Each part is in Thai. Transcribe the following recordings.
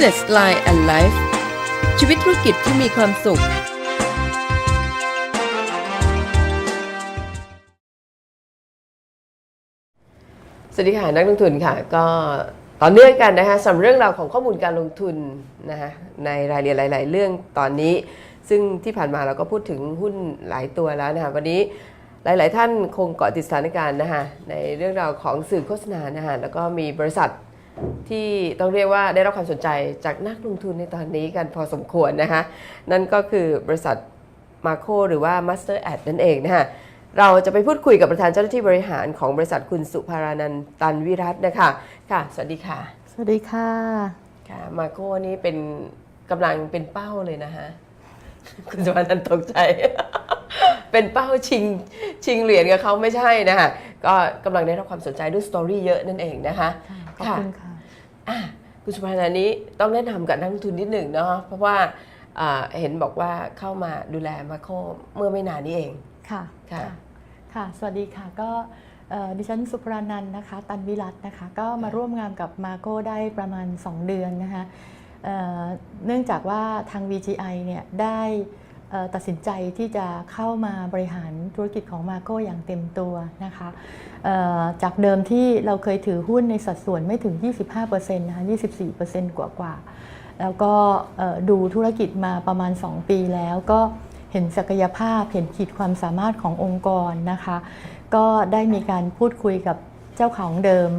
Business Line and Life ชีวิตธุรกิจที่มีความสุข สวัสดีค่ะ นักลงทุนค่ะ ก็ต่อเนื่องกันนะคะสำหรับเรื่องราวของข้อมูลการลงทุนนะคะในรายละเอียดหลาย ๆ เรื่องตอนนี้ ซึ่งที่ผ่านมาเราก็พูดถึงหุ้นหลายตัวแล้วนะคะวันนี้หลาย ๆ ท่านคงเกาะติดสถานการณ์นะคะในเรื่องราวของสื่อโฆษณานะคะแล้วก็มีบริษัท ที่ต้องเรียกว่าได้รับความสนใจจากนักลงทุนในตอนนี้กันพอสมควรนะคะนั่นก็คือบริษัทมาโคหรือว่า Master Ad นั่นเองนะคะเราจะไปพูดคุยกับประธานเจ้าหน้าที่บริหารของบริษัทคุณสุภารานันท์ตันวิรัตน์นะคะค่ะ สวัสดีค่ะ สวัสดีค่ะค่ะมาโก้นี่เป็นกำลังเป็นเป้าเลยนะคะคุณสุภารานันท์ตกใจ เป็นเป้าชิงชิงเหรียญกับเขาไม่ใช่นะคะก็กำลังได้รับความสนใจด้วยสตอรี่เยอะนั่นเองนะคะขอบคุณค่ะ อะคุณสุภานันท์นี้ต้องแนะนำกับนักลงทุนนิดหนึ่งเนาะเพราะว่าอ่าเห็นบอกว่าเข้ามาดูแลมาโคเมื่อไม่นานนี้เองค่ะค่ะค่ะ สวัสดีค่ะก็เอ่อดิฉันสุภรานันท์นะคะ ตันวิรัตน์นะคะ ก็มาร่วมงานกับมาโก้ได้ประมาณ 2 เดือนนะคะเอ่อเนื่องจากว่าทาง VGI เนี่ยได้เอ่อ ตัดสินใจที่จะเข้ามาบริหารธุรกิจของมาโก้อย่างเต็มตัวนะคะจากเดิมที่เราเคยถือหุ้นในสัดส่วนไม่ถึง 25%นะคะ24%กว่ากว่าๆแล้วก็ดูธุรกิจมาประมาณ 2 ปีแล้วก็เห็นศักยภาพเห็นขีดความสามารถขององค์กรนะคะ ก็ได้มีการพูดคุยกับเจ้าของเดิม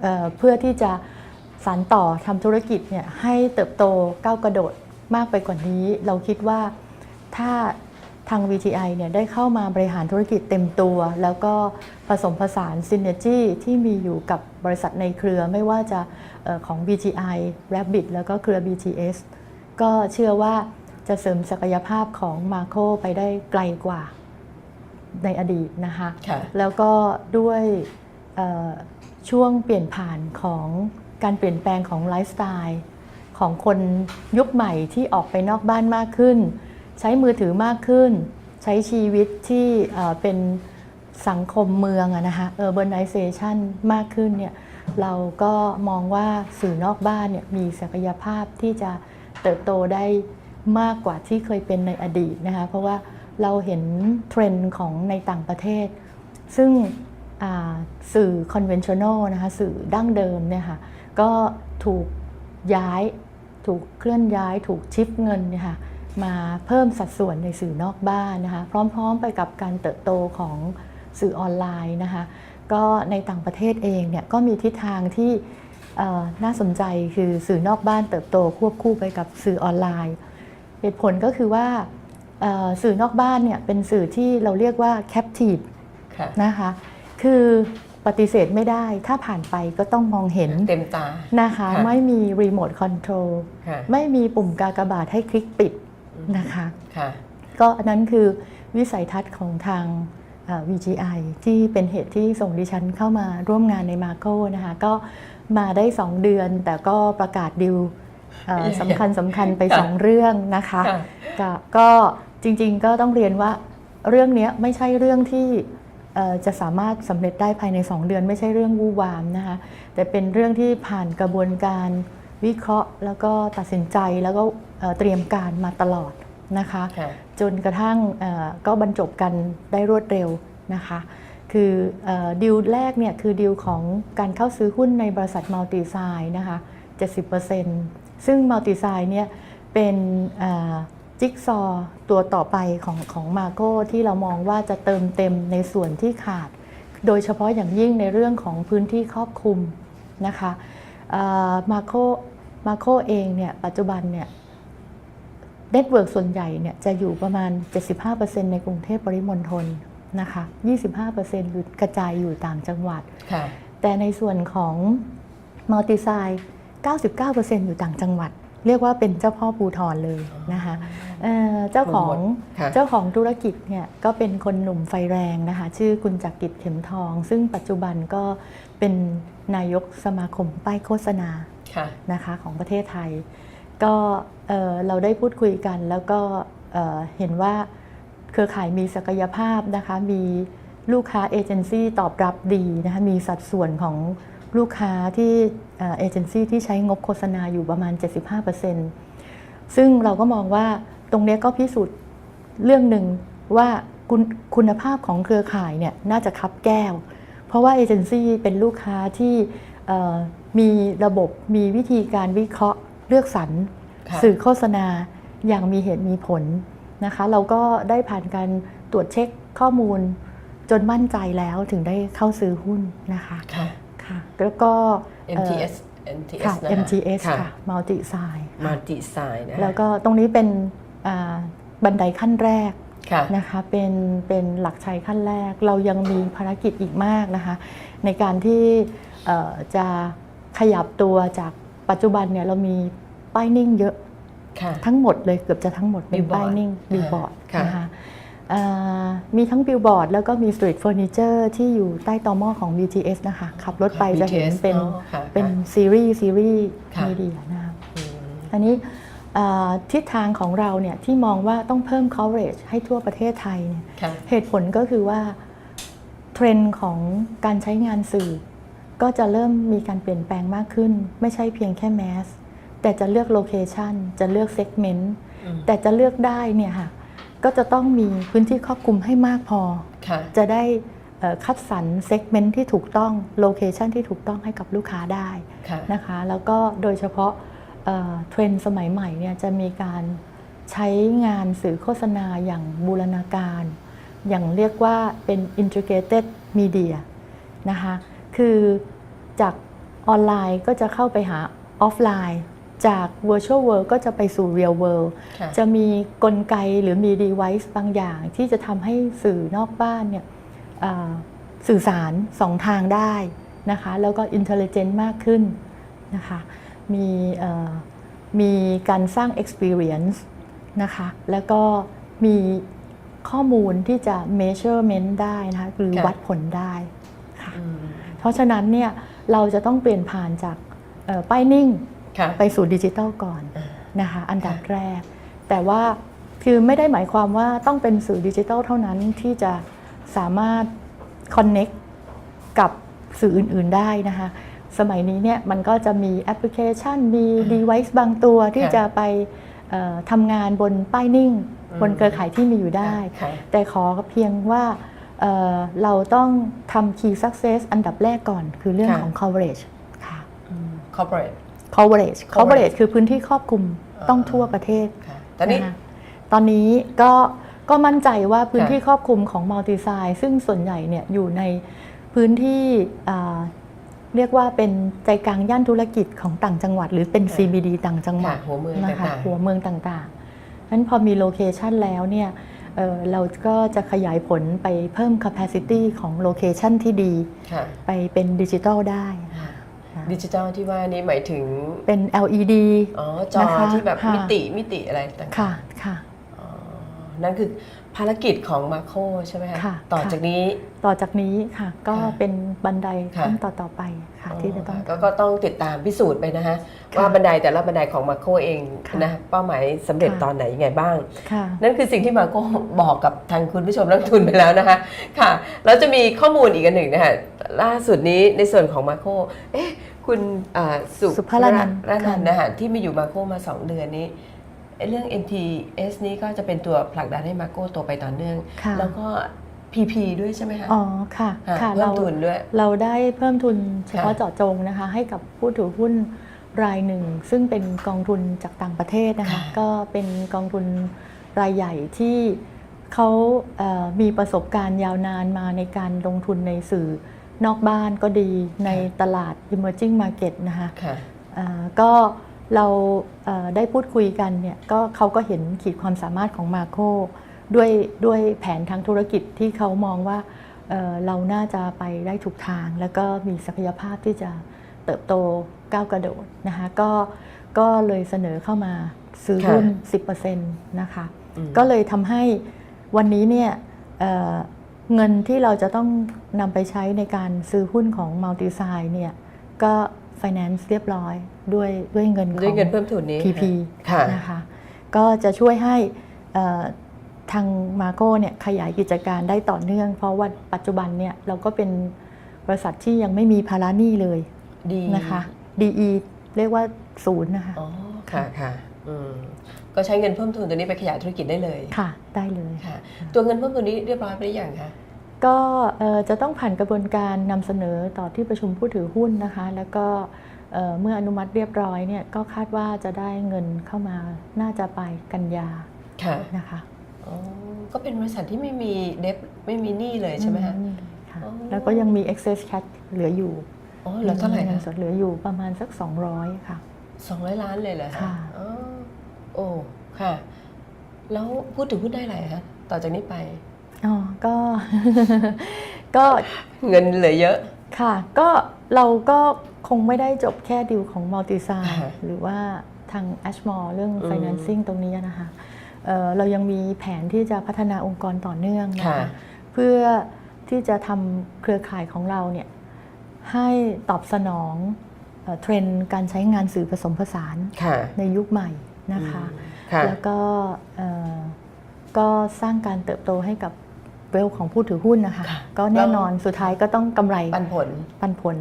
เเพื่อที่จะสานต่อทำธุรกิจเนี่ยให้เติบโตก้าวกระโดดมากไปกว่านี้ เราคิดว่า ถ้าทาง VTI เนี่ยได้เข้ามาบริหารธุรกิจเต็มตัว แล้วก็ผสมผสานซินเนจีที่มีอยู่กับบริษัทในเครือไม่ว่าจะเอ่อของ VTI Rabbit แล้วก็เครือ BTS ก็เชื่อว่าจะเสริมศักยภาพของมาโคไปได้ไกลกว่าในอดีตนะคะค่ะแล้วก็ด้วยเอ่อช่วงเปลี่ยนผ่านของการเปลี่ยนแปลงของไลฟ์สไตล์ของคนยุคใหม่ที่ออกไปนอกบ้านมากขึ้น ใช้มือถือมากขึ้น ใช้ชีวิตที่เป็นสังคมเมืองอะนะคะ urbanization มากขึ้นเนี่ยเราก็มองว่าสื่อนอกบ้านเนี่ยมีศักยภาพที่จะเติบโตได้มากกว่าที่เคยเป็นในอดีตนะคะ เพราะว่าเราเห็นเทรนด์ของในต่างประเทศ ซึ่งสื่อ conventional นะคะสื่อดั้งเดิมเนี่ยค่ะก็ถูกย้าย ถูกเคลื่อนย้าย ถูกชิปเงินเนี่ยค่ะ มาเพิ่มสัดส่วนในสื่อนอกบ้านนะคะ พร้อมๆไปกับการเติบโตของสื่อออนไลน์นะคะ ก็ในต่างประเทศเองเนี่ยก็มีทิศทางที่เอ่อน่าสนใจคือสื่อนอกบ้านเติบโตควบคู่ไปกับสื่อออนไลน์ เหตุผลก็คือว่าเอ่อสื่อนอกบ้านเนี่ยเป็นสื่อที่เราเรียกว่า captive ค่ะนะคะ คือปฏิเสธไม่ได้ ถ้าผ่านไปก็ต้องมองเห็นเต็มตานะคะค่ะไม่มีรีโมทคอนโทรลค่ะไม่มีปุ่มกากบาทให้คลิกปิด นะคะค่ะก็อันนั้นคือวิสัยทัศน์ของทางเอ่อ VGI ที่เป็นเหตุที่ส่งดิฉันเข้ามาร่วมงานในมาโก้นะคะก็มาได้ 2 เดือน แต่ก็ประกาศดิวเอ่อสำคัญสำคัญไปค่ะ2เรื่องนะคะค่ะก็ก็จริงๆก็ต้องเรียนว่าเรื่องเนี้ยไม่ใช่เรื่องที่เอ่อจะสามารถสำเร็จได้ภายใน 2 เดือน ไม่ใช่เรื่องวู่วามนะคะแต่เป็นเรื่องที่ผ่านกระบวนการวิเคราะห์ แล้วก็ตัดสินใจแล้วก็ เอ่อเตรียมการมาตลอดนะคะค่ะจนกระทั่งเอ่อก็บรรจบกันได้รวดเร็วนะคะ คือเออดิวแรกเนี่ยคือดิวของการเข้าซื้อหุ้นในบริษัทมัลติไซน์นะคะ 70%ซึ่งมัลติไซน์เนี่ยเป็นเอ่อจิ๊กซอว์ตัวต่อไปของของมาโก้ที่เรามองว่าจะเติมเต็มในส่วนที่ขาด โดยเฉพาะอย่างยิ่งในเรื่องของพื้นที่ครอบคลุมนะคะมาโคมาโคเองเนี่ยปัจจุบันเนี่ย เน็ตเวิร์กส่วนใหญ่เนี่ยจะอยู่ประมาณ 75%ในกรุงเทพปริมณฑลนะคะ 25%อยู่กระจายอยู่ต่างจังหวัดค่ะแต่ในส่วนของมัลติไซน์99%อยู่ต่างจังหวัด เรียกว่าเป็นเจ้าพ่อภูทรเลยนะคะเอ่อเจ้าของค่ะเจ้าของธุรกิจเนี่ยก็เป็นคนหนุ่มไฟแรงนะคะ ชื่อคุณจักริดเข็มทอง ซึ่งปัจจุบันก็เป็นนายกสมาคมป้ายโฆษณาค่ะนะคะของประเทศไทย ก็เราได้พูดคุยกัน แล้วก็เห็นว่าเครือข่ายมีศักยภาพนะคะ มีลูกค้าเอเจนซี่ตอบรับดีนะคะ มีสัดส่วนของลูกค้าที่เอเจนซี่ที่ใช้งบโฆษณาอยู่ประมาณ 75%ซึ่งเราก็มองว่าตรงนี้ก็พิสูจน์เรื่องหนึ่งว่าคุณคุณภาพของเครือข่ายเนี่ยน่าจะคับแก้ว เพราะว่าเอเจนซี่เป็นลูกค้าที่มีระบบมีวิธีการวิเคราะห์ เลือกสรรค่ะสื่อโฆษณาอย่างมีเหตุมีผลนะคะ เราก็ได้ผ่านการตรวจเช็คข้อมูลจนมั่นใจแล้วถึงได้เข้าซื้อหุ้นนะคะค่ะค่ะแล้วก็เอ่อ MTS MTS ค่ะนะ MTS ค่ะค่ะ Multi Sign มัลติไซน์นะแล้วก็ตรงนี้เป็นอ่าบันไดขั้นแรกค่ะนะคะเป็นเป็นหลักชัยขั้นแรก เรายังมีภารกิจอีกมากนะคะ ในการที่เอ่อจะขยับตัวจาก ปัจจุบันเนี่ยเรามีป้ายนิ่งเยอะค่ะ ทั้งหมดเลยเกือบจะทั้งหมดเป็น Billboard ป้ายนิ่งบิลบอร์ดค่ะนะคะเอ่อมีทั้งบิลบอร์ดแล้วก็มีสตรีทเฟอร์นิเจอร์ที่อยู่ใต้ตอหม้อของ BTS นะคะ ขับรถไปจะเห็น BTS เป็นอ๋อค่ะเป็นค่ะซีรีส์ซีรีส์ค่ะมีเดียนะคะอืมอันนี้เอ่อทิศทางของเราเนี่ยที่มองว่าต้องเพิ่ม coverage ให้ทั่วประเทศไทยเนี่ยค่ะเหตุผลก็คือว่า เทรนด์ของการใช้งานสื่อ ก็จะเริ่มมีการเปลี่ยนแปลงมากขึ้น ไม่ใช่เพียงแค่แมสแต่จะเลือกโลเคชันจะเลือกเซกเมนต์อืมแต่จะเลือกได้เนี่ยค่ะก็จะต้องมีพื้นที่ครอบคลุมให้มากพอค่ะจะได้เอ่อคัดสรรเซกเมนต์ที่ถูกต้องโลเคชันที่ถูกต้องให้กับลูกค้าได้ค่ะนะคะ แล้วก็โดยเฉพาะเอ่อเทรนด์สมัยใหม่เนี่ยจะมีการใช้งานสื่อโฆษณาอย่างบูรณาการ อย่างเรียกว่าเป็น integrated media นะคะ คือจากออนไลน์ก็จะเข้าไปหาออฟไลน์ จาก virtual world ก็จะไปสู่ real world ค่ะจะมีกลไกหรือมี device บางอย่าง ที่จะทำให้สื่อนอกบ้านเนี่ยเอ่อสื่อสารสองทางได้นะคะ แล้วก็ intelligent มากขึ้นนะคะ มีเอ่อมีการสร้าง experience นะคะ แล้วก็มีข้อมูลที่จะ measurement ได้นะคะ หรือค่ะวัดผลได้ค่ะอืม เพราะฉะนั้นเนี่ยเราจะต้องเปลี่ยนผ่านจากเอ่อป้ายนิ่งค่ะไปสู่ดิจิทัลก่อนอ่านะคะอันดับค่ะแรก แต่ว่าคือไม่ได้หมายความว่าต้องเป็นสื่อดิจิทัลเท่านั้นที่จะสามารถ Connect กับสื่ออื่น ๆ ได้นะคะสมัยนี้เนี่ยมันก็จะมีแอปพลิเคชันมี device บางตัวที่ค่ะจะไปเอ่อทำงานบนป้ายนิ่งอืมบนเครือข่ายที่มีอยู่ได้ค่ะแต่ขอเพียงว่า เอ่อเราต้องทำ key success อันดับแรกก่อนคือเรื่องค่ะของ coverage ค่ะ corporate coverage Coverage coverage คือพื้นที่ครอบคลุมอ่าต้องทั่วประเทศค่ะตอนนี้นะคะตอนนี้ก็ก็มั่นใจว่าพื้นค่ะที่ครอบคลุมของ multi s i ซึ่งส่วนใหญ่เนี่ยอยู่ในพื้นที่อ่าเรียกว่าเป็นใจกลางย่านธุรกิจของต่างจังหวัด หรือเป็นค่ะ CBD ต่างจังหวัค่ะดหัวเมืองนะคะต่างๆหัวเมืองต่างๆนั้นพอมีโลเคชันแล้วเนี่ย เอ่อเราก็จะขยายผลไปเพิ่ม capacity ของโลเคชันที่ดี ค่ะไปเป็นดิจิทัลได้ค่ะค่ะดิจิทัลที่ว่านี้หมายถึง เป็น LED อ๋อจอนะคะที่แบบค่ะ มิติมิติอะไรต่างๆ ค่ะค่ะอ๋อ นั่นคือภารกิจของมาโคใช่ไหมคะค่ะต่อค่ะ จากนี้ ต่อจากนี้ค่ะ ก็ค่ะเป็นบันไดค่ะ ขั้นต่อต่อๆไปค่ะ ที่จะต้อง ก็ก็ต้องติดตามพิสูจน์ไปนะฮะค่ะว่าบันไดแต่ละบันไดของมาโคเองค่ะนะเป้าหมายสำเร็จค่ะ ตอนไหนยังไงบ้าง ค่ะ นั่นคือสิ่งที่มาโก้บอกกับทางคุณผู้ชมนักลงทุนไปแล้วนะคะค่ะแล้วจะมีข้อมูลอีกอันหนึ่งนะคะล่าสุดนี้ในส่วนของมาโคเอ๊ะคุณอ่าสุสุภารานันท์รานันท์นะคะที่มาอยู่มาโคมา 2 เดือนนี้ไอ้ เรื่อง MTS นี้ก็จะเป็นตัวผลักดันให้มาโก้โตไปต่อเนื่อง ค่ะ แล้วก็ PP ด้วยใช่ไหมคะอ๋อค่ะค่ะค่ะเพิ่เรามทุนด้วย เราได้เพิ่มทุนเฉพาะค่ะ เจาะจงนะคะ ให้กับผู้ถือหุ้นรายหนึ่ง ซึ่งเป็นกองทุนจากต่างประเทศนะคะ ค่ะ ก็เป็นกองทุนรายใหญ่ที่เขาเอ่อมีประสบการณ์ยาวนานมาในการลงทุนในสื่อนอกบ้านก็ดีในตลาด emerging market นะคะ ค่ะ อ่าก็ เราเอ่อได้พูดคุยกันเนี่ยก็เขาก็เห็นขีดความสามารถของมาโคด้วยด้วยแผนทางธุรกิจที่เขามองว่าเอ่อเราน่าจะไปได้ถูกทาง แล้วก็มีศักยภาพที่จะเติบโตก้าวกระโดดนะคะก็ก็เลยเสนอเข้ามาซื้อค่ะหุ้น 10%นะคะอืมก็เลยทำให้วันนี้เนี่ยเอ่อเงินที่เราจะต้องนำไปใช้ในการซื้อหุ้นของ Multi s i เนี่ยก็ finance เรียบร้อยด้วยด้วยเงินของ ด้วยเงินเพิ่มทุนนี้ PP ค่ะนะคะก็จะช่วยให้เอ่อทางมาโก้เนี่ยขยายกิจการได้ต่อเนื่อง เพราะว่าปัจจุบันเนี่ยเราก็เป็นบริษัทที่ยังไม่มีภาระหนี้เลยดีนะคะ DE เรียกว่าศูนย์นะคะอ๋อค่ะค่ะอืมก็ใช้เงินเพิ่มทุนตัวนี้ไปขยายธุรกิจได้เลยค่ะ ได้เลยค่ะ ตัวเงินเพิ่มทุนนี้เรียบร้อยไปหรือยังคะ ก็เอ่อจะต้องผ่านกระบวนการนำเสนอต่อที่ประชุมผู้ถือหุ้นนะคะ แล้วก็เอ่อเมื่ออนุมัติเรียบร้อยเนี่ยก็คาดว่าจะได้เงินเข้ามาน่าจะไปกันยาค่ะนะคะอ๋อก็เป็นบริษัทที่ไม่มีเดบไม่มีหนี้เลยใช่ไหมคะอืค่ะอ๋อแล้วก็ยังมี excess cash เหลืออยู่อ๋อเหลือเท่าไหร่งิคะนสดเหลืออยู่ประมาณสัก 200 ค่ะสองร้อยล้านเลยเหรอคะค่ะอ๋อโอ้ค่ะ แล้วพูดถึงหุ้นได้อะไรคะต่อจากนี้ไป อ๋อก็ก็เงินเหลือเยอะค่ะ ก็เราก็คงไม่ได้จบแค่ดิวของ Multi s i อ่าหรือว่าทาง Ashmore เรื่องอืม financing ตรงนี้นะคะเอ่อเรายังมีแผนที่จะพัฒนาองค์กรต่อเนื่องนะค่ะคะเพื่อที่จะทำเครือข่ายของเราเนี่ยให้ตอบสนองเอ่อเทรนด์การใช้งานสื่อผสมผสานค่ะในยุคใหม่นะคะค่ะแล้วก็เอ่อก็สร้างการเติบโตให้กับ เวลของผู้ถือหุ้นนะคะค่ะก็แน่นอนสุดท้ายก็ต้องกำไรปันผลปันผล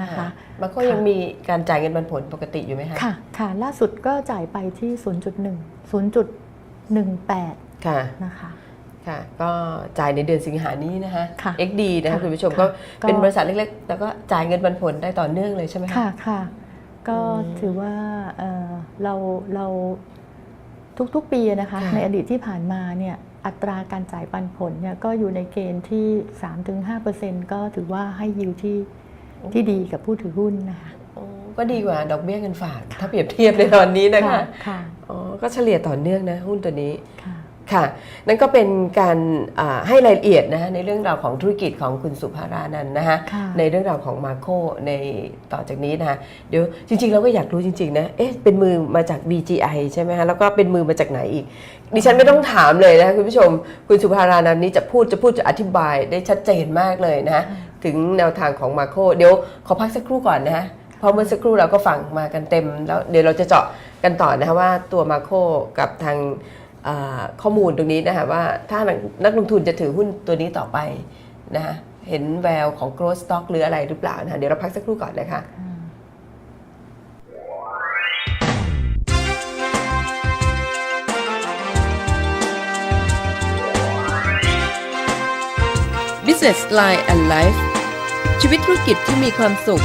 นะคะมันก็ยังมีการจ่ายเงินปันผลปกติอยู่ไหมคะค่ะค่ะล่าสุดก็จ่ายไปที่ 0.1 0.18 ค่ะนะคะค่ะก็จ่ายในเดือนสิงหานี้นะคะค่ะ XD นะคะค่ะคุณผู้ชมค่ะก็ก็เป็นบริษัทเล็กๆ แล้วก็จ่ายเงินปันผลได้ต่อเนื่องเลยใช่ไหมคะค่ะค่ะก็อืมถือว่าเอ่อเราเรา ทุกๆ ปีนะคะค่ะในอดีตที่ผ่านมาเนี่ยอัตราการจ่ายปันผลเนี่ยก็อยู่ในเกณฑ์ที่ 3-5%ก็ถือว่าให้ยิวที่ที่ดีกับผู้ถือหุ้นนะคะอ๋อก็ดีกว่าดอกเบี้ยเงินฝาก ถ้าเปรียบเทียบในตอนนี้นะคะ ค่ะ อ๋อ ก็เฉลี่ยต่อเนื่องนะ หุ้นตัวนี้ ค่ะ ค่ะ นั่นก็เป็นการอ่าให้รายละเอียดนะคะในเรื่องราวของธุรกิจของคุณสุภารานันท์นะคะค่ะในเรื่องราวของมาโคในต่อจากนี้นะคะเดี๋ยวจริง ๆ เราก็อยากรู้จริงๆนะเอ๊ะเป็นมือมาจาก BGI ใช่ไหมคะแล้วก็เป็นมือมาจากไหนอีก ดิฉันไม่ต้องถามเลยนะคะคุณผู้ชม คุณสุภารานันท์นี้จะพูดจะพูดจะอธิบายได้ชัดเจนมากเลยนะคะถึงแนวทางของมาโคเดี๋ยวขอพักสักครู่ก่อนนะคะเพราะเมื่อสักครู่เราก็ฟังมากันเต็ม แล้วเดี๋ยวเราจะเจาะกันต่อนะคะว่าตัวมาโคกับทางอ่า ข้อมูลตรงนี้นะคะว่าถ้านักลงทุนจะถือหุ้นตัวนี้ต่อไปนะคะเห็นแววของ growth stock หรืออะไรหรือเปล่านะคะเดี๋ยวเราพักสักครู่ก่อนนะคะ Business Line and Life ชีวิตธุรกิจที่มีความสุข